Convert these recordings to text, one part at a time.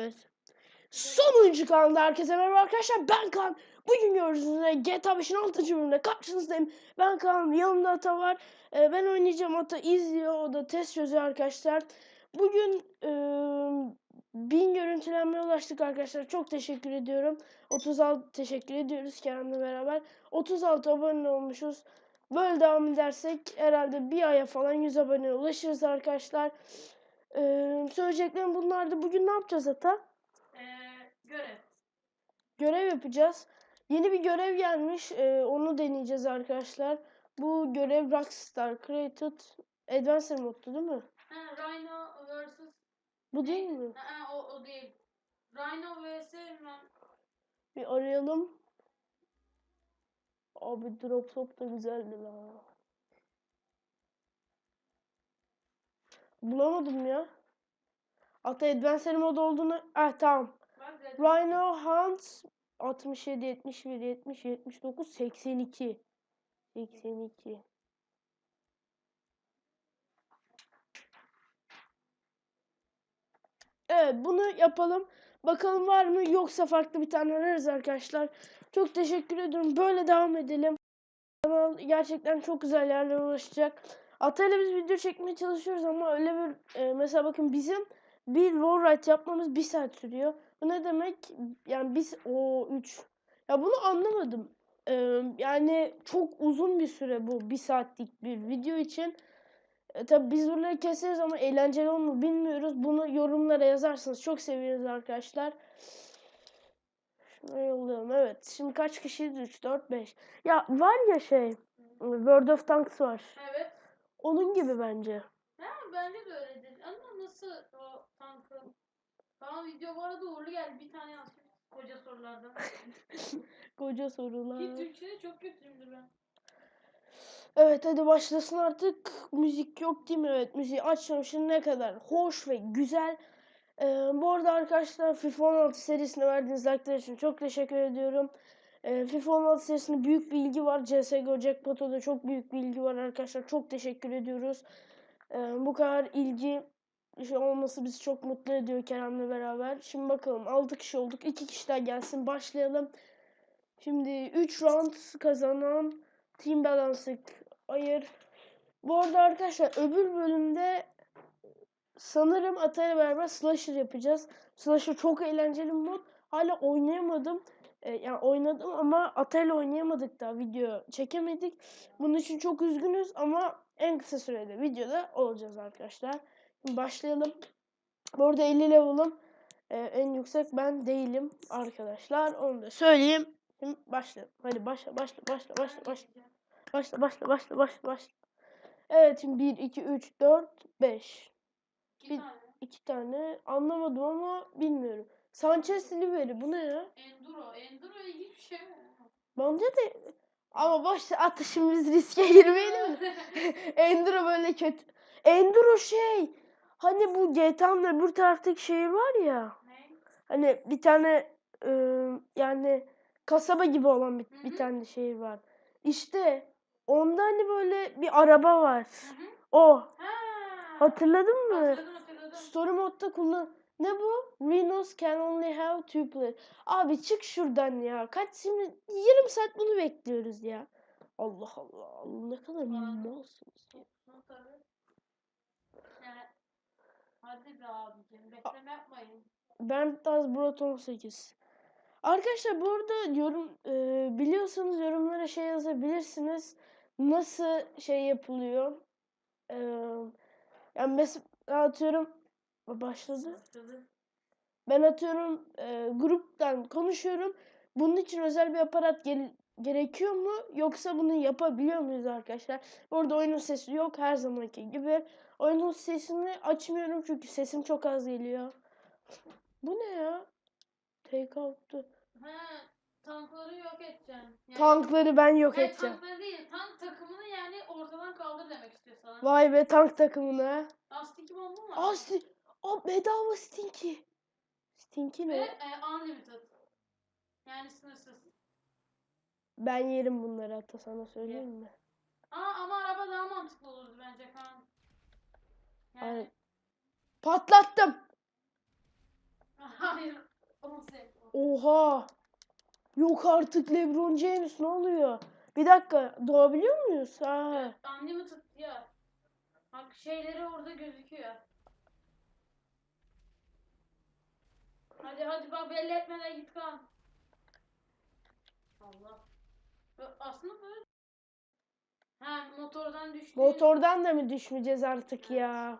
Evet. Sonuncu kanalda herkese merhaba arkadaşlar ben Kaan. Bugün gördüğünüz üzere GTA 5'in 6. bölümünde karşınızdayım. Ben Kaan yanımda Ata var. Ee, ben oynayacağım Ata izliyor o da test çözüyor arkadaşlar. Bugün e, bin görüntülenmeye ulaştık arkadaşlar. Çok teşekkür ediyorum. 36 teşekkür ediyoruz Kerem'le beraber. 36 abone olmuşuz. Böyle devam edersek herhalde bir aya falan 100 abone ulaşırız arkadaşlar. Ee, söyleyeceklerim bunlardı. Bugün ne yapacağız Ata? Ee, görev. görev yapacağız. Yeni bir görev gelmiş. Ee, onu deneyeceğiz arkadaşlar. Bu görev Rockstar Created Adventure moddu değil mi? Ha, Rhino vs. Bu değil mi? Ha, o, o değil. Rhino vs. Bir arayalım. Abi drop top da güzeldi la. Bulamadım ya. Hatta Adventure mod olduğunu... Ah tamam. Rhino Hunt 67, 71, 70, 79, 82. 82. Evet bunu yapalım. Bakalım var mı yoksa farklı bir tane ararız arkadaşlar. Çok teşekkür ediyorum. Böyle devam edelim. Kanal gerçekten çok güzel yerlere ulaşacak. Atayla biz video çekmeye çalışıyoruz ama öyle bir e, mesela bakın bizim bir low ride yapmamız bir saat sürüyor. Bu ne demek? Yani biz o 3. Ya bunu anlamadım. Ee, yani çok uzun bir süre bu bir saatlik bir video için. E, tabii biz buraları keseriz ama eğlenceli olur bilmiyoruz. Bunu yorumlara yazarsınız. Çok seviyoruz arkadaşlar. Şuna yollayalım. Evet. Şimdi kaç kişiyiz? 3, 4, 5. Ya var ya şey. World of Tanks var. Evet. Onun gibi bence. Ha, bence de öyledir. Ama nasıl o tankı? Tamam video bu arada uğurlu geldi. Bir tane yazmış. Koca sorulardan. Koca sorular. Ki Türkçe'de çok kötüyümdür ben. Evet hadi başlasın artık. Müzik yok değil mi? Evet müziği açacağım şimdi ne kadar hoş ve güzel. Ee, bu arada arkadaşlar FIFA 16 serisine verdiğiniz like'lar için çok teşekkür ediyorum. Ee, FIFA 16 serisinde büyük bir ilgi var. CSGO Jackpot'a da çok büyük bir ilgi var arkadaşlar. Çok teşekkür ediyoruz. Ee, bu kadar ilgi şey olması bizi çok mutlu ediyor Kerem'le beraber. Şimdi bakalım 6 kişi olduk. 2 kişi daha gelsin başlayalım. Şimdi 3 round kazanan Team Balance'ı ayır. Bu arada arkadaşlar öbür bölümde sanırım Atay'la beraber Slasher yapacağız. Slasher çok eğlenceli bir mod. Hala oynayamadım. Ee, yani oynadım ama Atay'la oynayamadık daha video çekemedik. Bunun için çok üzgünüz ama en kısa sürede videoda olacağız arkadaşlar. Şimdi başlayalım. Bu arada 50 level'ım. Ee, en yüksek ben değilim arkadaşlar. Onu da söyleyeyim. Şimdi başlayalım. Hadi başla başla başla başla başla. Başla başla başla başla başla. Evet şimdi 1, 2, 3, 4, 5. İki Bir-. İki tane anlamadım ama bilmiyorum. Sanchez Siliveri bu ne ya? Enduro. Enduro ilginç bir şey. Bence de ama boş atışımız riske girmeyelim mi? Enduro böyle kötü. Enduro şey hani bu GTA'nın öbür taraftaki şehir var ya. ne? Hani bir tane e, yani kasaba gibi olan bir, bir tane şehir var. İşte onda hani böyle bir araba var. Hı hı. O. Ha. Hatırladın mı? Hatırladım hatırladım. Story modda kullan. Ne bu? Rhinos can only have two players. Abi çık şuradan ya. Kaç şimdi yarım saat bunu bekliyoruz ya. Allah Allah. Allah ne kadar malsınız. ya. Hadi be abicim. Bekleme yapmayın. Ben Taz Brot 18. Arkadaşlar bu arada yorum e, biliyorsanız yorumlara şey yazabilirsiniz. Nasıl şey yapılıyor? E, yani mesela atıyorum başladı. Başladı. Ben atıyorum e, gruptan konuşuyorum. Bunun için özel bir aparat gel- gerekiyor mu? Yoksa bunu yapabiliyor muyuz arkadaşlar? Burada oyunun sesi yok her zamanki gibi. Oyunun sesini açmıyorum çünkü sesim çok az geliyor. Bu ne ya? Take out'tu. Ha, tankları yok edeceksin. Yani, Tankları ben yok Yani edeceğim. tankları değil, tank takımını yani ortadan kaldır demek istiyor sana. Vay be tank takımına. Astiki bomba mı? Aa, Aa bedava Stinky. Stinky Ve ne? e, unlimited. Yani sınırsız. Ben yerim bunları hatta sana söyleyeyim mi? Aa ama araba daha mantıklı olurdu bence Kaan. Yani Aynen. Patlattım. Hayır. Onu. Oha. Yok artık LeBron James ne oluyor? Bir dakika doğabiliyor muyuz? Ha. Annemi tuttu ya. Bak şeyleri orada gözüküyor. Hadi hadi bak belli etmeden git kan. Allah. Aslında böyle. Ha motordan düştü. Motordan da mı düşmeyeceğiz artık ya?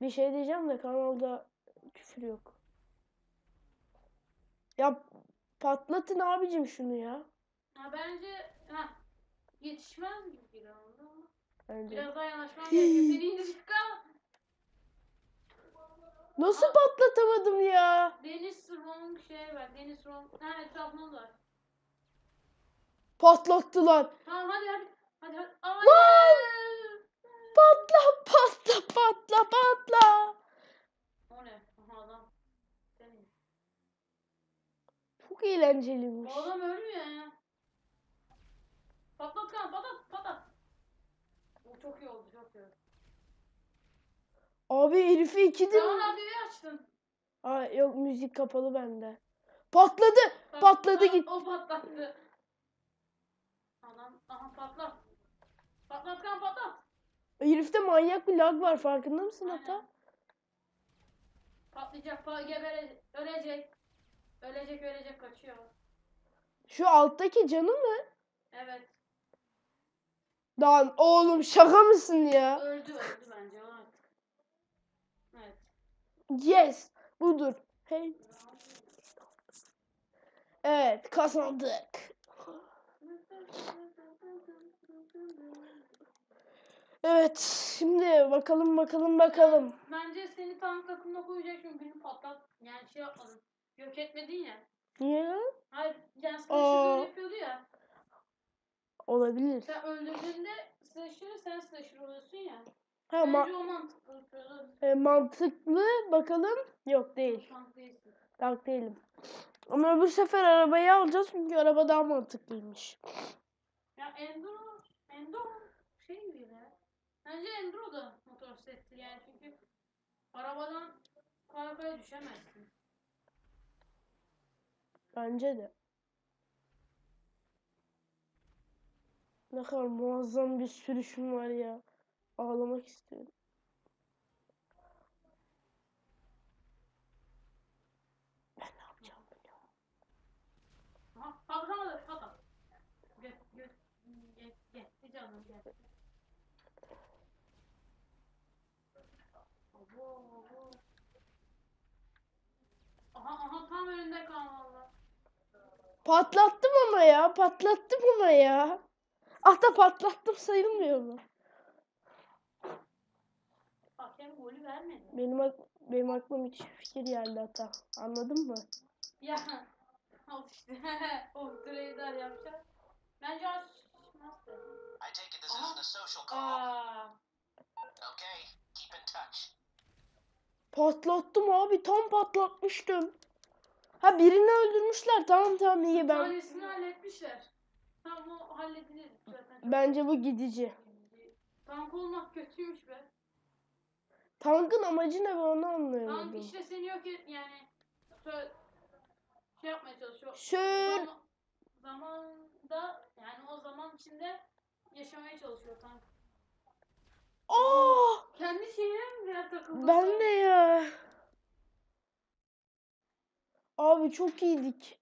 Bir şey diyeceğim de kanalda küfür yok. Ya patlatın abicim şunu ya. Ha bence ha yetişmez mi bir anda? Bence. Biraz daha yanaşmam gerekiyor. Seni indir kan. Nasıl patlatamadım ya? Deniz Strong şey var. Deniz Strong. Ha etrafında var. Patlattılar. Tamam hadi hadi. Hadi hadi. Ay. Lan! Patla patla patla patla. O ne? Aha adam. Senin. Çok eğlenceliymiş. Bu adam ölmüyor ya. Patlat kan patlat patlat. O çok iyi oldu Abi herifi ikidir. Tamam radyoyu açtın. Aa, yok müzik kapalı bende. Patladı. Pat- Patladı Aa, git. O patlattı. Adam aha patlat. Patlat kan patlat. Herifte manyak bir lag var farkında mısın Aynen. Ata? Patlayacak, pa geberecek, ölecek. Ölecek, ölecek, kaçıyor. Şu alttaki canı mı? Evet, Lan oğlum şaka mısın ya? öldü, öldü bence. Yes. Budur. Hey. Evet kazandık. Evet şimdi bakalım bakalım bakalım. Bence seni tank takımına koyacak çünkü birini patlat. Yani şey yapmadın. Yok etmedin ya. Niye? Hayır, yani slasher öyle yapıyordu ya. Olabilir. Sen öldürdüğünde slasher'ı sen slasher oluyorsun ya. Ha, ma- Bence o mantıklı e, mantıklı bakalım. Yok değil. Tank değilsin. Değilim. Ama bu sefer arabayı alacağız çünkü araba daha mantıklıymış. Ya Enduro, Enduro şey ya. Bence Enduro da motosiklettir yani çünkü arabadan kolay düşemezsin. Bence de. Ne kadar muazzam bir sürüşüm var ya. Ağlamak istiyorum. Ben ne yapacağım biliyorum. Aha. Göt, göt, get, gitti canım, gitti. Abo, abo. Aha, aha tam önünde kal valla. Patlattım ama ya. Patlattım ama ya. Hatta patlattım sayılmıyor mu? Benim benim aklıma hiç fikir geldi hata. Anladın mı? Ya, al işte. o trader yapacak. Bence açmaz da. I take it this isn't a social call. Aa, Okay, keep in touch. Patlattım abi. Tam patlatmıştım. Ha birini öldürmüşler. Tamam tamam iyi ben. tanesini halletmişler. Tamam o halledilir zaten. Bence bu gidici. Tank olmak kötüymüş be. Tankın amacı ne ben onu Tank anlayamadım. işte seni yok et yani. Şey yapmaya çalışıyor. Şöyle Zaman, zamanda yani o zaman içinde yaşamaya çalışıyor tank. Aa, Kendi şeyine mi biraz takıldı? ben de ya. Abi çok iyiydik.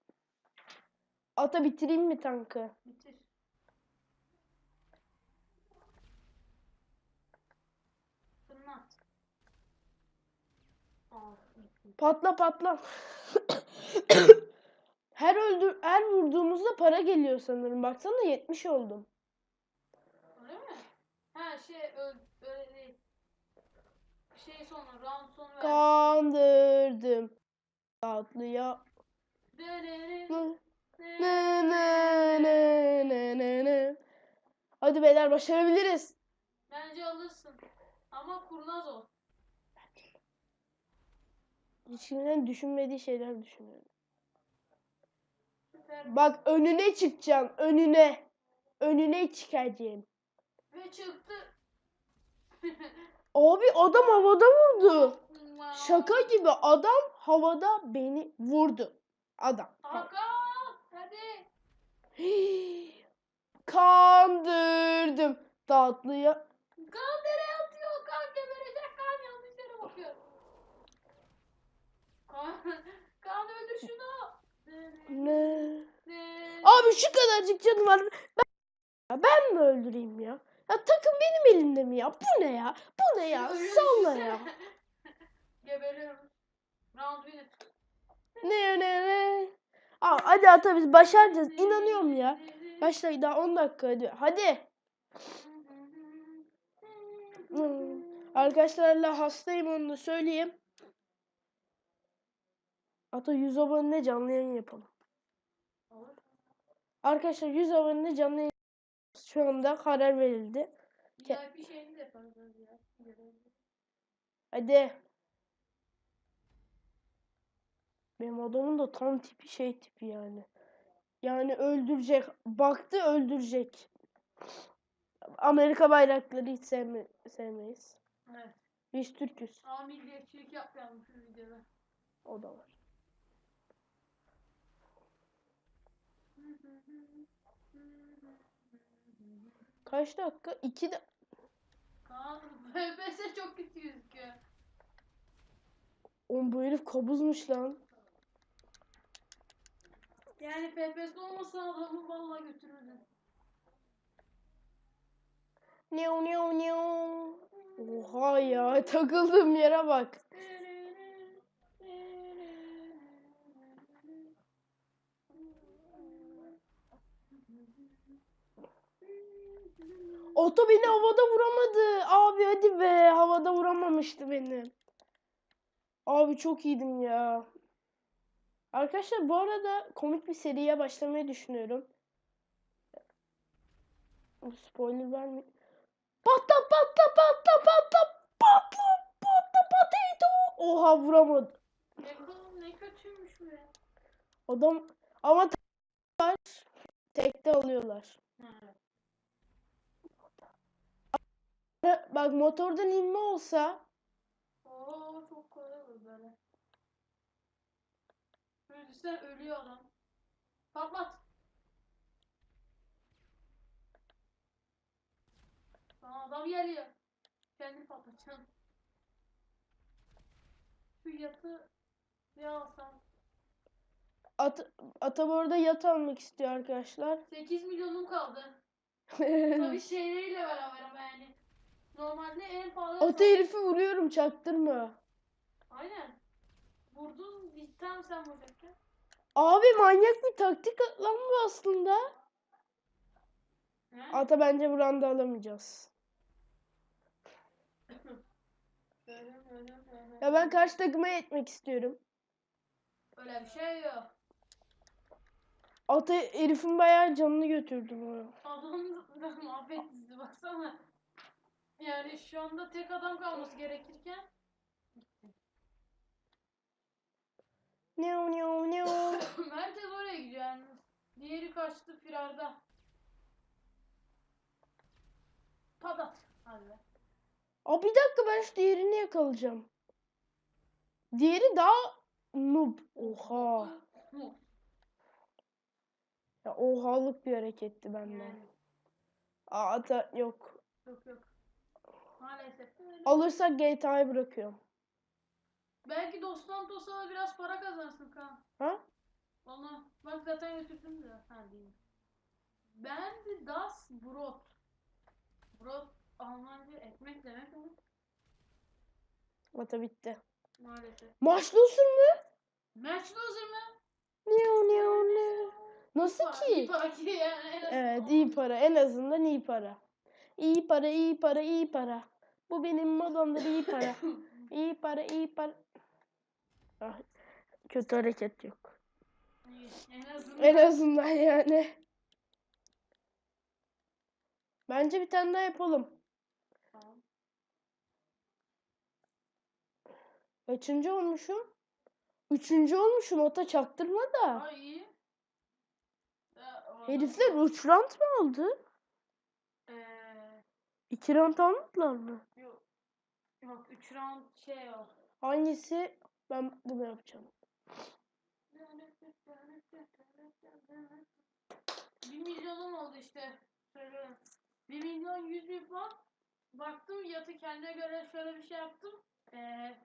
Ata bitireyim mi tankı? Bitir. Fırlat. Aa, bitti. Patla patla. her öldür her vurduğumuzda para geliyor sanırım. Baksana 70 oldum. Öyle mi? Ha şey öyle değil. Şey sonu, round sonu ver. Kandırdım. Tatlıya. Döneri, Ne ne ne ne ne ne. Hadi beyler başarabiliriz. Bence alırsın. Ama kurnaz ol. Kimsenin düşünmediği şeyler düşünüyorum. Bak önüne çıkacaksın. Önüne. Önüne çıkacaksın. Ve çıktı. Abi adam havada vurdu. Şaka gibi adam havada beni vurdu. Adam. Hakan hadi. Hii. Kandırdım. Tatlıya. Kan nereye atıyor? Kan geberecek. Kan yanlış yere bakıyor. Kan, kan öldür şunu. Ne? Abi şu kadarcık canım var. Ben, ben mi öldüreyim ya? Ya takım benim elimde mi ya? Bu ne ya? Bu ne ya? Salla ya. Geberiyorum. Round winner. Ne ne ne? Aa, hadi ata biz başaracağız. İnanıyorum ya. Dakika daha 10 dakika hadi. Hadi. Hmm. Arkadaşlarla hastayım onu da söyleyeyim. Ata 100 abone canlı yayın yapalım. Arkadaşlar 100 abone canlı şu anda karar verildi. VIP şeyini de yaparız ya. Hadi. Benim adamın da tam tipi şey tipi yani. Yani öldürecek. Baktı öldürecek. Amerika bayrakları hiç sevme, sevmeyiz. Evet. Biz Türk'üz. Ama milliyetçilik yapmayalım şu videoda. O da var. Kaç dakika? İki de... Kaan FPS çok kötü gözüküyor. Oğlum bu herif kabuzmuş lan. Yani FPS olmasa adamı vallahi götürürdün. New new new. Oha ya takıldığım yere bak. Oto beni havada vuramadı. Abi hadi be havada vuramamıştı beni. Abi çok iyiydim ya. Arkadaşlar bu arada komik bir seriye başlamayı düşünüyorum. Spoiler verme. Patla patla patla patla patla patla potato. Oha vuramadı. Kı- ne kötüymüş be. Adam ama. Tekte alıyorlar. Evet. Bak motordan inme olsa Oo çok kolay olur böyle. Düşünsene ölüyor adam. Patlat. Aa, adam geliyor. Kendini patlatacaksın. Şu yatı ne alsam? at, ata bu arada yat almak istiyor arkadaşlar. 8 milyonum kaldı. Tabii şeyleriyle beraber ama yani. Normalde en pahalı... Ata herifi vuruyorum çaktırma. Aynen. Vurdun tam sen vuracaktın. Abi manyak bir taktik lan bu aslında. He? Ata bence buranda alamayacağız. Ya ben karşı takıma etmek istiyorum. Öyle bir şey yok. Ata herifin bayağı canını götürdü bu. Adam da mahvetti baksana. Yani şu anda tek adam kalması gerekirken New new new. herkes oraya gidiyor yani. Diğeri kaçtı firarda. Padat. Hadi. Aa bir dakika ben şu diğerini yakalayacağım. Diğeri daha noob. Oha. Ya ohalık bir hareketti benden. Yani, Aa ata yok. yok yok. Maalesef. Alırsak GTA'yı bırakıyorum. Belki Dos Santos'a da biraz para kazansın kan. Ha? Onu bak zaten götürdüm de. Ha değil. Ben de Das Brot. Brot Almanca ekmek demek ama Ata bitti. maalesef. Maçlısın mı? Match loser mı? New new new. Nasıl Para, iyi ki? para ki yani. en azından. Evet iyi para. En azından iyi para. İyi para, iyi para, iyi para. Bu benim modamdır iyi para. İyi para, iyi para. Ah, kötü hareket yok. En azından. En azından yani. Bence bir tane daha yapalım. Tamam. Kaçıncı olmuşum? Üçüncü olmuşum. Ota çaktırma da. Aa, iyi. Herifler round mı aldı? İki round almadılar mı? yok. Yok 3 round şey o. Hangisi? Ben bunu yapacağım. Bir milyonum oldu işte. Söylüyorum. Bir milyon yüz bin falan. Baktım yatı kendine göre şöyle bir şey yaptım. Ee,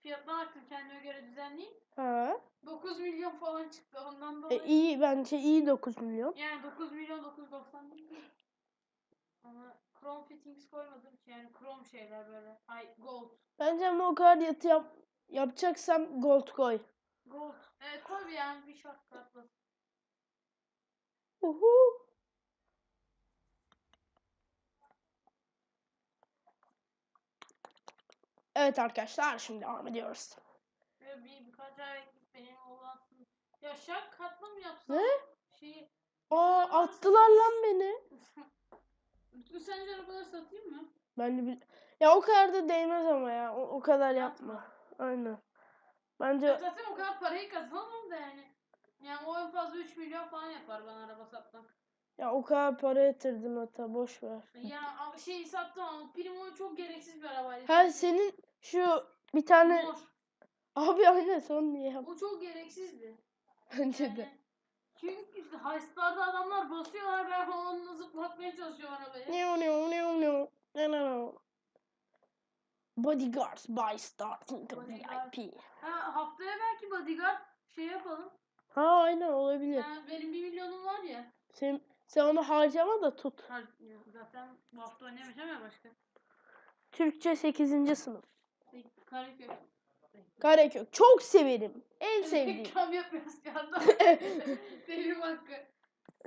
fiyatına baktım kendime göre düzenleyeyim. Ha. 9 milyon falan çıktı ondan E, dolayı. iyi bence iyi 9 milyon. Yani 9 milyon 990 değil mi? Ama chrome fittings koymadım ki yani chrome şeyler böyle. Ay gold. Bence ama o kadar yatı yap yapacaksam gold koy. Gold. Evet koy bir yani bir şart katlasın. Uhu. Evet arkadaşlar şimdi devam ediyoruz. Ve bir birkaç ay benim oğlan ya şart katla mı yapsam? Ne? Şeyi Aa attılar lan beni. Utku sence arabaları satayım mı? Ben de bil- ya o kadar da değmez ama ya. O, o kadar yapma. Aynen. Bence zaten o kadar parayı kazanamam da yani. Yani o en fazla 3 milyon falan yapar bana araba satmak. ya o kadar para yatırdım hatta boş ver. Ya ama şeyi sattım ama Primo çok gereksiz bir arabaydı. Ha senin şu bir tane Mor. abi aynen son niye yap? O çok gereksizdi. Bence de. Yani, çünkü heistlarda adamlar basıyorlar ben onunla zıplatmaya çalışıyorum arabayı. New new new new. No no no. Bodyguards by starting Bodyguard. VIP. Ha, haftaya belki bodyguard şey yapalım. Ha aynen olabilir. Yani benim 1 milyonum var ya. Sen, sen onu harcama da tut. Ha, zaten bu hafta oynamayacağım ya başka. Türkçe 8. sınıf. Kareköy. Karekök. Çok severim. En sevdiğim. Reklam yapıyoruz ya da. Telif hakkı.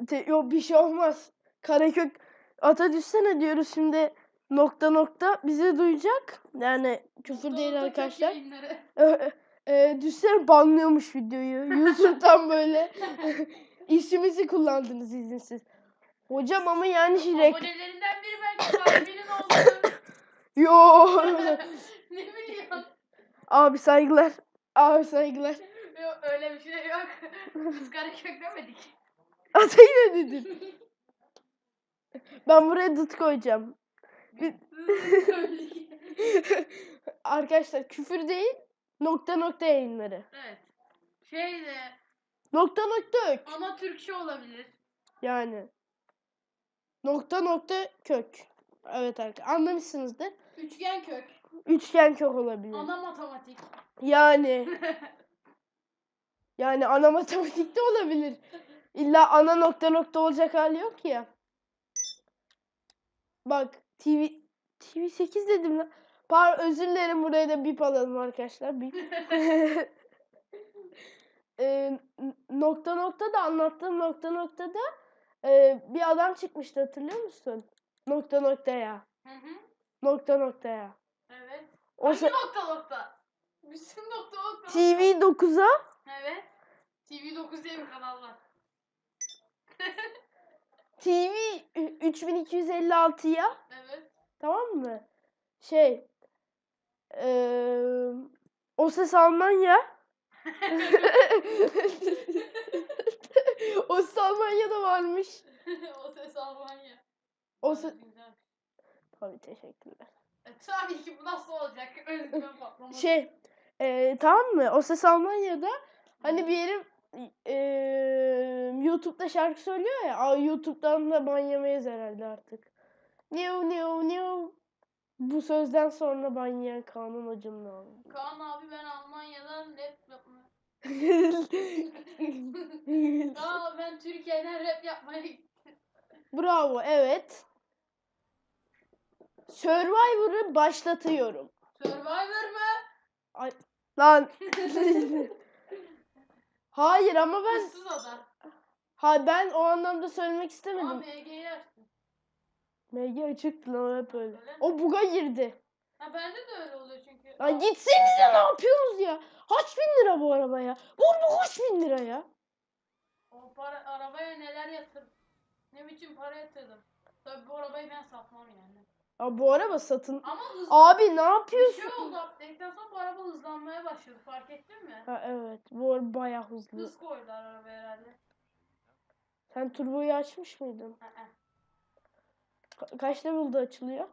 Te- Yok bir şey olmaz. Karekök ata düşsene diyoruz şimdi nokta nokta bizi duyacak. Yani küfür değil Doğru, Kök arkadaşlar. e, düşsene banlıyormuş videoyu. YouTube'dan böyle ismimizi kullandınız izinsiz. Hocam ama yani şey rek- Abonelerinden biri belki sahibinin oldu. Yo. ne biliyorsun? Abi saygılar. Abi saygılar. Yok öyle bir şey yok. Biz Karakök demedik. Atayı ne dedin? Ben buraya dıt koyacağım. Arkadaşlar küfür değil nokta nokta yayınları. evet. Şey de Nokta nokta ök. ana Türkçe olabilir. Yani. Nokta nokta kök. Evet arkadaşlar anlamışsınızdır. Üçgen kök. Üçgen kök olabilir. Ana matematik. Yani. Yani ana matematikte olabilir. İlla ana nokta nokta olacak hali yok ya. Bak TV TV 8 dedim lan. Par özür dilerim buraya da bip alalım arkadaşlar. Bip. N- nokta nokta da anlattığım nokta nokta da e, bir adam çıkmıştı hatırlıyor musun? Nokta noktaya. Hı hı. Nokta noktaya. Evet. O Hangi nokta nokta? Bütün nokta. TV 9'a Evet. TV9 diye bir kanal var. TV 3256'ya Evet. tamam mı? Şey eee o ses Almanya o ses Almanya'da varmış. o ses Almanya. O ses... Tabii teşekkürler. E, tabii ki bu nasıl olacak? Özgüven patlaması. Şey eee, tamam mı? O ses Almanya'da hani bir yerim eee, YouTube'da şarkı söylüyor ya. Aa, YouTube'dan da ban yemeyiz herhalde artık. New new new. Bu sözden sonra ban yiyen kanun acımlı oldu. Kaan abi ben Almanya'dan rap yapmaya... Aa ben Türkiye'den rap yapmaya gittim. Bravo, evet. Survivor'ı başlatıyorum. Survivor mı? Lan. Hayır ama ben Issız ada. ha ben o anlamda söylemek istemedim. Ama MG'yi açtım. MG açıktı lan hep öyle. Öyle? O buga girdi. Ha bende de öyle oluyor çünkü. Lan gitsenize ne yapıyorsunuz ya? Kaç bin lira bu araba ya? Bu araba kaç bin lira ya? O para, arabaya neler yatırdım. Ne biçim para yatırdım. Tabii bu arabayı ben satmam yani. Ya bu araba satın. Ama hız... Abi ne Bir yapıyorsun? şey oldu update'den sonra bu araba hızlanmaya başladı fark ettin mi? Ha evet bu araba bayağı hızlı. Hız koydular arabaya herhalde. Sen turboyu açmış mıydın? Ka- kaç level'da açılıyor?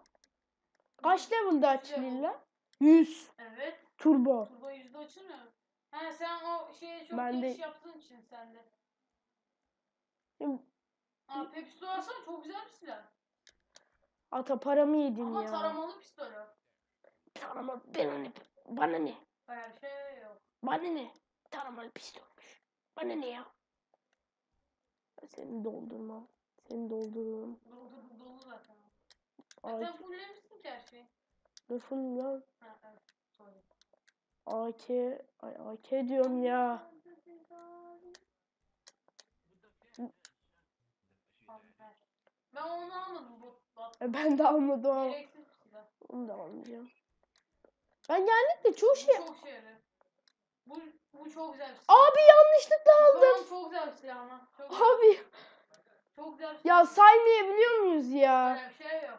Kaç level'da açılıyor lan? 100. Evet. Turbo. Turbo yüzde açılmıyor mu? He sen o şeye çok Ben de- geçiş yaptığın için sende. Aa Pepsi alsana çok güzel bir silah. Ata paramı yedin Ama ya. taramalı pistol o. Tarama bana ne? Bana ne? Bir şey yok. Bana ne? Taramalı pistolmüş. Bana ne ya? Seni doldurmam. Seni doldururum. Dolu dolu zaten. Ay, Zaten fulllemişsin ki her şeyi. Ha evet. Sorry. AK, ay AK diyorum ya. Ben onu almadım bu Ben de almadım ama Gereksiz bir silah. onu da almayacağım. Ben genellikle çoğu şey... Bu çok şey yarıyor. Bu, bu çok güzel bir silah. Abi yanlışlıkla Bu aldım. falan çok güzel bir silah ama. Çok güzel. Abi Çok güzel bir ya saymayabiliyor muyuz ya? Öyle bir şey yok.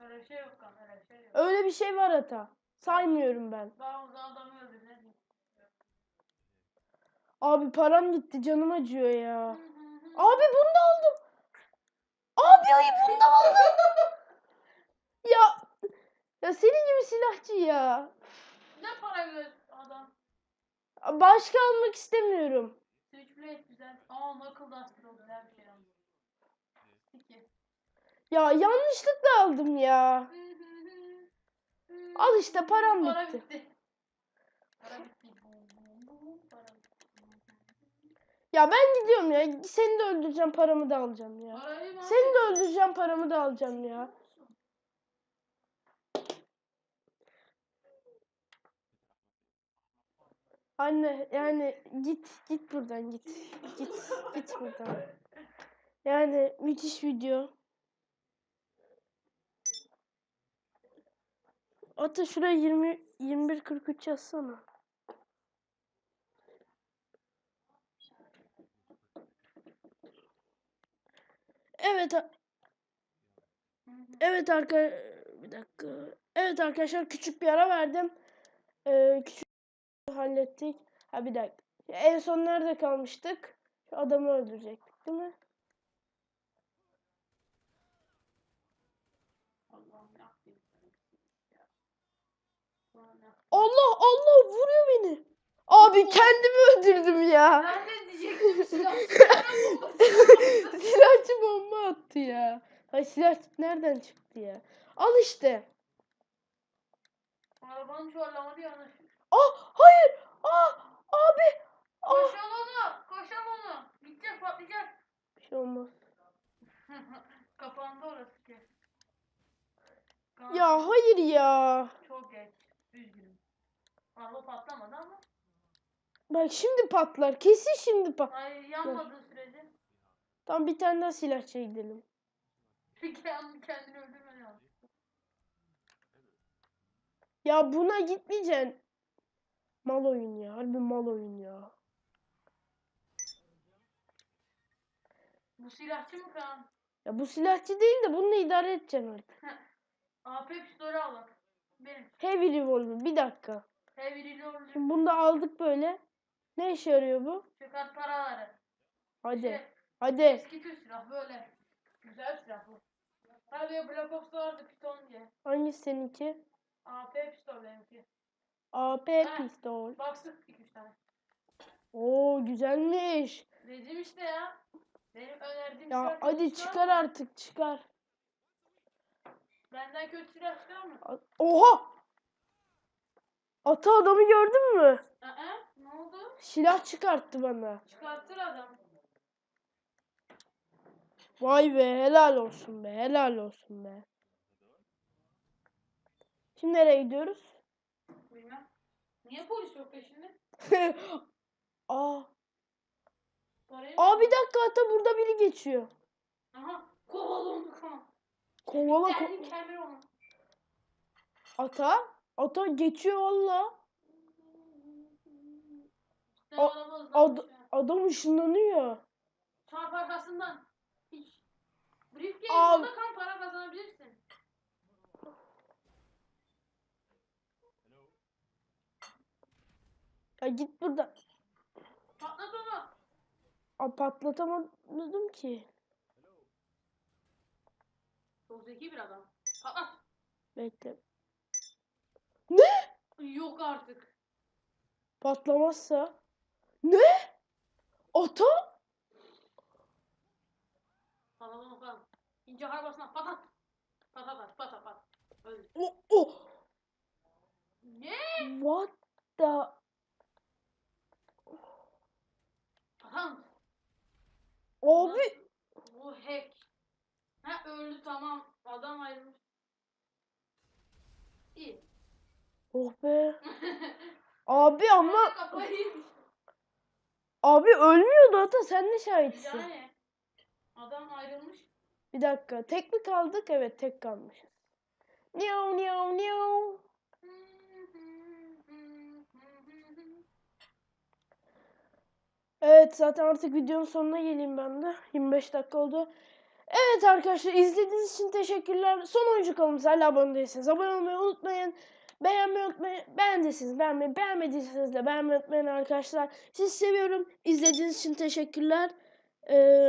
Öyle bir şey yok kan. Öyle bir şey yok. Öyle bir şey var hata. Saymıyorum ben. Daha o zaman adamı öldür ne diyeyim. Abi param gitti canım acıyor ya. Abi bunu da aldım. Abi ay bunu da aldım. ya ya senin gibi silahçı ya. Ne para ver adam? Başka almak istemiyorum. Switchblade güzel. Aa Knuckle Duster o güzel bir şey. Peki. Ya yanlışlıkla aldım ya. Al işte, param Para bitti. bitti. Para bitti. Para bitti. Ya ben gidiyorum ya. Seni de öldüreceğim paramı da alacağım ya. Seni de öldüreceğim paramı da alacağım ya. Anne yani git git buradan git. Git git buradan. Yani müthiş video. Ata şuraya 20 21 43 yazsana. Evet Evet arka bir dakika. Evet arkadaşlar küçük bir ara verdim. Ee, küçük hallettik. Ha bir dakika. En son nerede kalmıştık? Şu adamı öldürecektik değil mi? Allah Allah vuruyor beni. Abi kendimi öldürdüm ya. Ben de diyecektim silah. Silahçı bomba attı ya. Hay silah nereden çıktı ya? Al işte. Arabanın çuvarlamadı yanlış. Ah hayır. Ah abi. Ah. Koşal onu. Koşal onu. Gidecek patlayacak. Bir şey olmaz. Kapandı orası ki. Ya hayır ya. Çok geç. Üzgünüm. Araba patlamadı ama. Bak şimdi patlar. Kesin şimdi pat. Ay yanmadığı sürece. Tamam bir tane daha silahçıya gidelim. Kendi kendini öldürme lazım. Ya buna gitmeyeceksin. Mal oyun ya. Harbi mal oyun ya. Bu silahçı mı kan? Ya bu silahçı değil de bununla idare edeceksin artık. AP pistolü al bak. Benim. Heavy revolver. Bir dakika. Heavy reload. Şimdi bunu da aldık böyle. Ne işe yarıyor bu? Çıkart paraları. Hadi. İşte Hadi. eski tür silah böyle. Güzel silah bu. Tabii Black Ops'ta vardı Python diye. Hangisi seninki? AP pistol benimki. AP Ha. pistol. Bak sık 2-3 tane. Oo güzelmiş. Dedim işte ya. Benim önerdiğim Ya silah hadi silah çıkar artık çıkar. Benden kötü silah çıkar mı? Oha! Ata adamı gördün mü? Aa, ne oldu? Silah çıkarttı bana. Çıkarttır adam. Vay be helal olsun be helal olsun be. Şimdi nereye gidiyoruz? Bilmem. Niye polis yok peşinde? Aa, Parayı aa bir dakika ata burada biri geçiyor. Aha. Kovala onu kan. Kovala ko- Kendin kemer onu. ata. Ata geçiyor valla. Ad- adam ışınlanıyor. Çarp arkasından. Hiç. Al. Briefcase'de kan para kazanabilirsin. Ya git burada. Patlat onu. Aa, patlatamadım ki. Çok zeki bir adam. Patlat. Bekle. Yok artık. Patlamazsa. Ne? Ata? Patalım bakalım. İnce arabasına patat. Patat at patat pat. Öldü. O, o. Ne? What the? Patam. Abi. Bu hack. Ha öldü tamam. Adam ayrılmış. İyi. Oh be. Abi ama Kafayı. Abi ölmüyordu Ata sen ne şahitsin? Yani. Adam ayrılmış. Bir dakika. Tek mi kaldık? Evet tek kalmışız. Niyav niyav niyav. Evet zaten artık videonun sonuna geleyim ben de. 25 dakika oldu. Evet arkadaşlar izlediğiniz için teşekkürler. Son oyuncu kanalımıza hala abone değilseniz abone olmayı unutmayın. Beğenmeyi unutmayın. Beğendiyseniz beğenmeyi, beğenmediyseniz de beğenmeyi unutmayın arkadaşlar. Sizi seviyorum. İzlediğiniz için teşekkürler. Ee,